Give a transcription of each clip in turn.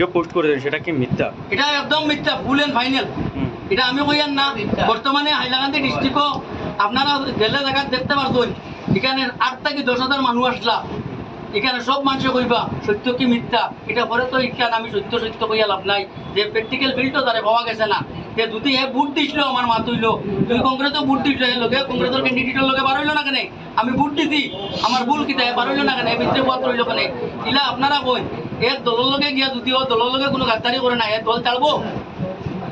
Video post করেছেন সেটা কি মিথ্যা? এটা একদম মিথ্যা ফুল এন্ড ফাইনাল এটা আমি কইয়ার না বর্তমানে হাইলাকান্দি ডিস্ট্রিক্টও আপনারা গেলে জায়গা দেখতে পারছেন এখানে আট থেকে দশ হাজার মানুষ আসলা। এখানে সব মানুষে কইবা সত্য কি মিথ্যা? এটা পরে তো এখানে আমি সত্য সত্য কইয়া লাভ নাই। যে প্র্যাকটিক্যাল ফিল্ডও তারে পাওয়া গেছে না। যে যদি হে বুট দিছিল আমার মা তুইল তুই কংগ্রেসও বুট দিছিল হে লগে কংগ্রেসের ক্যান্ডিডেটের লগে বার হইল না কেন? আমি বুট দিছি। আমার ভুল কিতা বার হইল না কেন? ভিতরে বাদ রইল কেন? ইলা আপনারা কই? এক দলের লগে গিয়া যদি দলের কোনো গাদ্দারি করে না, এ দল চালবো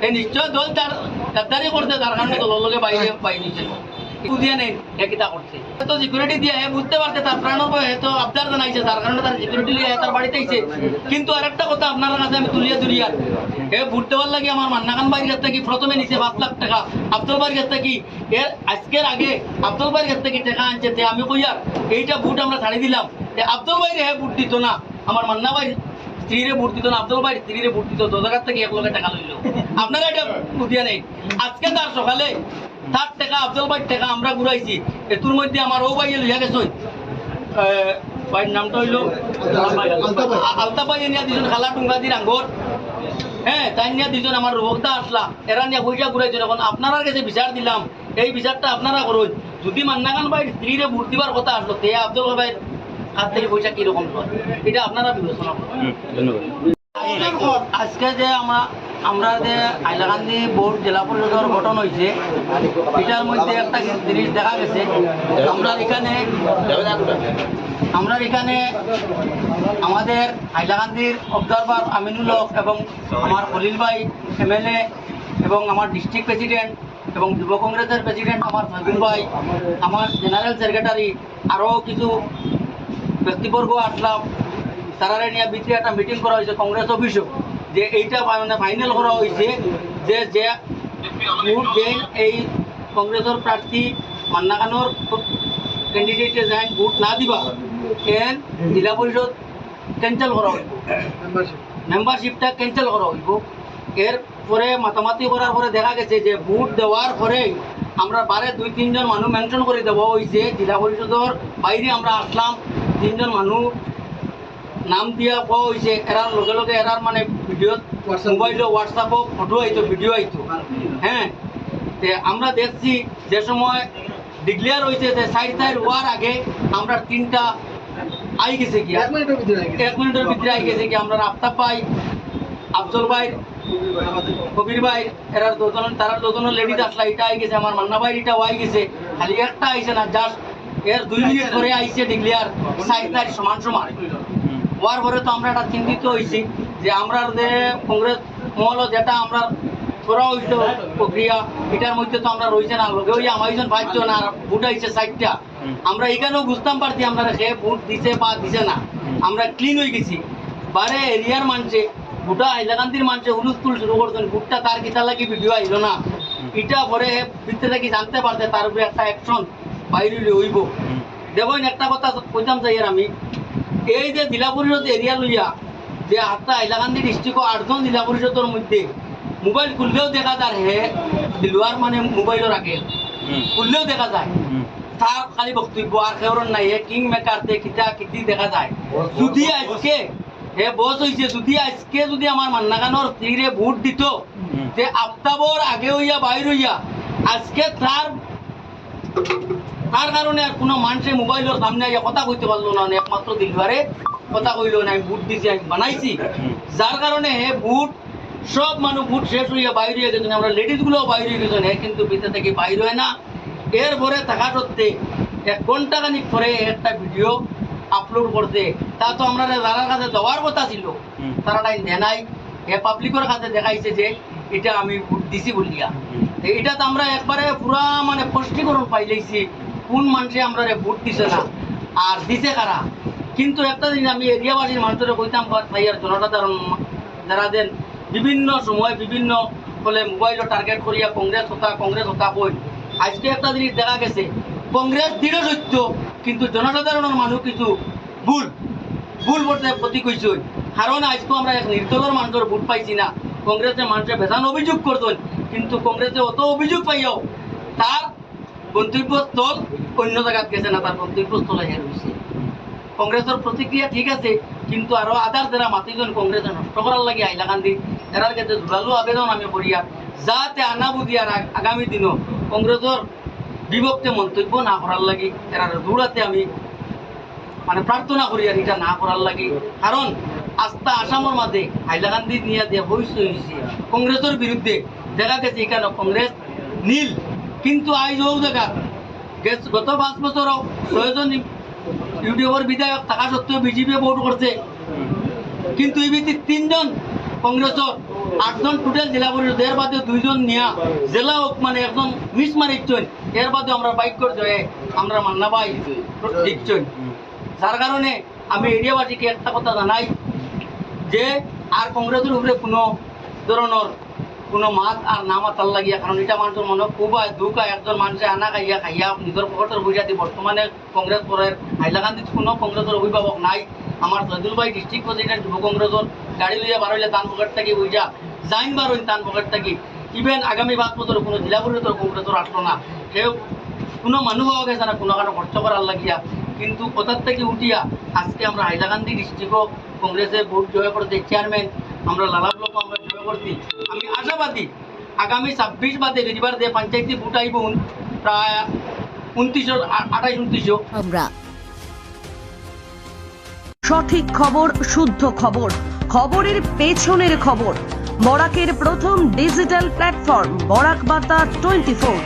এই নিশ্চয় দল তার গাদ্দারি তার কারণে দলের বাইরে এ কিন্তু আরেকটা কথা আপনার কাছে আমি তুলিয়া তুলিয়া হে ভোট দেওয়ার লাগে আমার মান্নাকান বাড়ির কাছ থেকে প্রথমে নিছে পাঁচ লাখ টাকা, আব্দুল বাড়ির কাছ থেকে এর আজকের আগে আব্দুল বাড়ির কাছ থেকে টাকা আনছে আমি কইয়ার এইটা বুট আমরা ছাড়ি দিলাম। আব্দুল বাইরে হে বুট দিত না। আমার মান্না ভাই স্ত্রীরে ভোট দিত আব্দুল ভাই স্ত্রীরে ভোট দিত দশ হাজার থেকে এক লক্ষ টাকা লইল। আপনারা এটা বুঝিয়া নেই। আজকে তার সকালে তার টাকা, আব্দুল ভাই টাকা আমরা ঘুরাইছি। এতুর মধ্যে আমার ও ভাই লইয়া গেছে ভাইয়ের নামটা হইল আলতা ভাই। নিয়ে দিয়েছেন খালা টুঙ্গা দিন আঙ্গর হ্যাঁ তাই নিয়ে দুজন আমার রোগটা আসলা। এরা নিয়ে পয়সা ঘুরাইছেন এখন আপনারা কাছে বিচার দিলাম। এই বিচারটা আপনারা করুন। যদি মান্নাগান ভাই স্ত্রীরে ভোট দিবার কথা আসলো, তে আব্দুল ভাই হাত থেকে পয়সা কীরকম হয়? এটা আপনারা বিবেচনা করুন। ধন্যবাদ। আজকে যে আমরা আমরা যে হাইলাকান্দি বোর্ড জেলা পরিষদের গঠন হয়েছে এটার মধ্যে একটা জিনিস দেখা গেছে। আমরা এখানে আমরা এখানে আমাদের হাইলাকান্দির অবজারভার আমিনুল হক এবং আমার খলিল ভাই এমএলএ এবং আমার ডিস্ট্রিক্ট প্রেসিডেন্ট এবং যুব কংগ্রেসের প্রেসিডেন্ট আমার ফাজুল ভাই আমার জেনারেল সেক্রেটারি আরও কিছু ব্যক্তিবর্গ আসলাম তারারে নিয়ে ভিতরে একটা মিটিং করা হয়েছে কংগ্রেস অফিসও, যে এইটা মানে ফাইনাল করা হয়েছে, যে যে এই কংগ্রেসের প্রার্থী মান্নাকানোর ক্যান্ডিডেটে যাই ভোট না দিবা এন জেলা পরিষদ ক্যান্সেল করা হইব। মেম্বারশিপটা ক্যান্সেল করা হইব। এর পরে মাতামাতি করার পরে দেখা গেছে যে ভোট দেওয়ার পরে আমরা বারে দুই, তিনজন মানুষ মেনশন করে দেওয়া হয়েছে, জেলা পরিষদের বাইরে আমরা আসলাম তিনজন মানুষ নাম দিয়া কোয়া হয়েছে এরার লগে লগে এরার মানে ভিডিও মোবাইলে হোয়াটসঅ্যাপও ফটো আইতো ভিডিও আইতো হ্যাঁ আমরা দেখছি যে সময় ডিক্লেয়ার হয়েছে যে সাইড সাইড হওয়ার আগে আমরা তিনটা আই গেছে কি এক মিনিটের ভিতরে আই গেছে। কি আমরা আফতাব ভাই আফজল ভাই কবির ভাই এরার দুজন তারা দুজন লেডিজ আসলা এটা আই গেছে আমার মান্না ভাই এটা আই গেছে। খালি একটা আইছে না জাস্ট এর দুই মিনিট ধরে আইছে ডিক্লেয়ার সমান সমান। হওয়ার পরে তো আমরা একটা চিন্তিত হয়েছি যে আমরা কংগ্রেস মহল যেটা আমরা করা প্রক্রিয়া, এটার মধ্যে তো আমরা রয়েছে না। লগে ওই ভোট সাইডটা আমরা এখানেও বুঝতাম পারছি আমরা সে ভোট দিছে বা দিছে না। আমরা ক্লিন হয়ে গেছি। বারে এরিয়ার মানুষে গোটা হাইলাকান্দির মানুষে হুলুস্থুল শুরু করছেন, ভোটটা তার কিতা লাগি ভিডিও আইল না। এটা পরে ভিতরে থেকে জানতে পারছে, তার উপরে একটা অ্যাকশন বাইরে হইব। দেখুন একটা কথা কইতাম আর আমি এই যে জেলা পরিষদ এরিয়া লইয়া যে আটটা হাইলাকান্দি ডিস্ট্রিক্ট আটজন জেলা পরিষদের মধ্যে মোবাইল খুললেও দেখা যায় হে দিলুয়ার মানে মোবাইলও রাখে খুললেও দেখা যায়। তার খালি বক্তব্য আর কেউর নাই হে কিং মেকার তে কিতা কিতি দেখা যায়। যদি আজকে হে বস হইছে যদি আজকে যদি আমার মান্নাগানোর স্ত্রীরে ভোট দিত। তে আফতাবর আগে হইয়া বাইর হইয়া আজকে তার তার কারণে আর কোনো মানুষের মোবাইলের সামনে আইয়া কথা কইতে পারল না একমাত্র দিলবারে কথা কইলো না আমি বুট দিছি আমি বানাইছি। যার কারণে হে বুট সব মানুষ বুট শেষ হইয়া বাইরে হয়ে গেছেন আমরা লেডিসগুলোও বাইরে হয়ে গেছেন হে কিন্তু ভিতর থেকে বাইরে হয় না। এর পরে থাকা সত্ত্বে এক ঘণ্টা খানিক পরে একটা ভিডিও আপলোড করতে তা তো আমরা যারা কাছে দেওয়ার কথা ছিল তারা টাইম দেয় নাই এ পাবলিকের কাছে দেখাইছে যে এটা আমি দিছি বলিয়া। এটা তো আমরা একবারে পুরা মানে স্পষ্টীকরণ পাইলেছি কোন মানুষে আমরা ভোট দিছে না? আর দিছে কারা? কিন্তু একটা জিনিস আমি এরিয়াবাসীর মানুষের কইতাম তাই আর জনসাধারণ যারা দেন, বিভিন্ন সময় বিভিন্ন ফলে মোবাইলও টার্গেট করিয়া কংগ্রেস হতা কংগ্রেস হতা কই। আজকে একটা জিনিস দেখা গেছে, কংগ্রেস দৃঢ় সত্য, কিন্তু জনসাধারণের মানুষ কিছু ভুল ভুল করতে প্রতি কইছে। কারণ আজকে আমরা এক নির্দলের মানুষের ভোট পাইছি না। কংগ্রেসে মানুষের বেজান অভিযোগ করতেন কিন্তু কংগ্রেসে অত অভিযোগ পাইও তার গন্তব্যস্থল অন্য জায়গাত গেছে না তার গন্তব্যস্থলে হের হয়েছে কংগ্রেসের প্রতিক্রিয়া ঠিক আছে, কিন্তু আরও আধার দ্বারা মাতিজন কংগ্রেসে নষ্ট করার লাগে হাইলাকান্দি এরার কাছে জোরালো আবেদন আমি করিয়া যাতে আনাবুদি আর আগ- আগামী দিনও কংগ্রেসের বিভক্তে মন্তব্য না করার লাগে এরার দৌড়াতে আমি মানে প্রার্থনা করি আর এটা না করার লাগে কারণ আস্থা আসামের মাঝে হাইলাকান্দি নিয়ে যে ভবিষ্যৎ হয়েছে কংগ্রেসের বিরুদ্ধে দেখা গেছে এখানে কংগ্রেস নীল। কিন্তু আইজ ও দেখা। গত পাঁচ বছরও ছয়জন ইউটিউবের বিধায়ক থাকা সত্ত্বেও বিজেপি ভোট করছে কিন্তু এই ভিত্তিক তিনজন কংগ্রেসের আটজন টোটাল জেলা পরিষদ এর বাদে দুইজন নিয়া। জেলা হোক মানে একজন মিস মারিচ্ছেন এর বাদে আমরা বাইক করে জয়ে আমরা মান্না পাই দিচ্ছেন যার কারণে আমি এরিয়াবাসীকে একটা কথা জানাই যে আর কংগ্রেসের উপরে কোনো ধরনের কোনো মাত আর না মাতার লাগিয়া, কারণ এটা মানুষের মনে খুব হয় দুঃখ একজন মানুষে আনা খাইয়া খাইয়া নিজের পকেটের বুঝা দি বর্তমানে কংগ্রেস করের হাইলাকান্দিত কোনো কংগ্রেসের অভিভাবক নাই। আমার সৈদুল ভাই ডিস্ট্রিক্ট প্রেসিডেন্ট যুব কংগ্রেসের গাড়ি লইয়া বার হইলে তান পকেট থাকি বুঝা যাইন বার হইন তান পকেট থাকি। ইভেন আগামী পাঁচ বছর কোনো জেলা পরিষদের কংগ্রেসের আসলো না। সেও কোনো মানুষ পাওয়া গেছে না কোনো কারণে খরচ করার লাগিয়া। কিন্তু কোথার থেকে উঠিয়া আজকে আমরা হাইলাকান্দি ডিস্ট্রিক্টও কংগ্রেসের ভোট জয় করতে চেয়ারম্যান আমরা লালা ব্লক করছি আমি আশাবাদী আগামী ছাব্বিশ বাদে রবিবার দিয়ে পঞ্চায়েতি ভোট আইব প্রায় উনত্রিশশো আঠাইশ উনত্রিশশো। আমরা। সঠিক খবর শুদ্ধ খবর খবরের পেছনের খবর। বরাকের প্রথম ডিজিটাল প্ল্যাটফর্ম বরাক বার্তা টোয়েন্টি ফোর